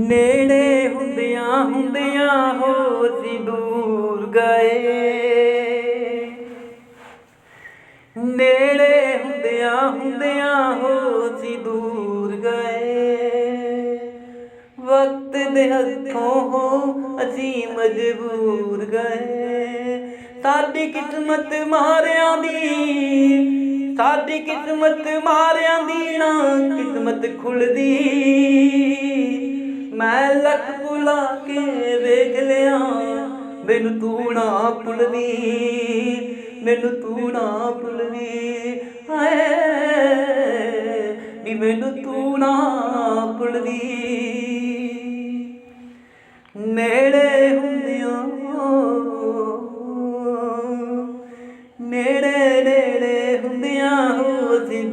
ਨੇੜੇ ਹੁੰਦਿਆਂ ਹੁੰਦਿਆਂ ਹੋ ਸੀ ਦੂਰ ਗਏ। ਨੇੜੇ ਹੁੰਦਿਆਂ ਹੁੰਦਿਆਂ ਹੋ ਸੀ ਦੂਰ ਗਏ। ਵਕਤ ਦੇ ਹੱਥੋਂ ਹੋ ਅਸੀਂ ਮਜਬੂਰ ਗਏ। ਸਾਡੀ ਕਿਸਮਤ ਮਾਰਿਆਂ ਦੀ, ਸਾਡੀ ਕਿਸਮਤ ਮਾਰਿਆਂ ਦੀ ਨਾ ਕਿਸਮਤ ਖੁੱਲਦੀ। ਤੱਕ ਬੁਲਾ ਕੇ ਵੇਖ ਲਿਆ। ਮੈਨੂੰ ਤੂੰ ਨਾ ਭੁੱਲਵੀ, ਮੈਨੂੰ ਤੂੰ ਨਾ ਭੁੱਲਵੀ। ਹਾਏ ਵੀ ਮੈਨੂੰ ਤੂੰ ਨਾ ਭੁੱਲਵੀ। ਨੇੜੇ ਹੁੰਦਿਆਂ, ਨੇੜੇ ਨੇੜੇ ਹੁੰਦਿਆਂ ਹੋ ਅਸੀਂ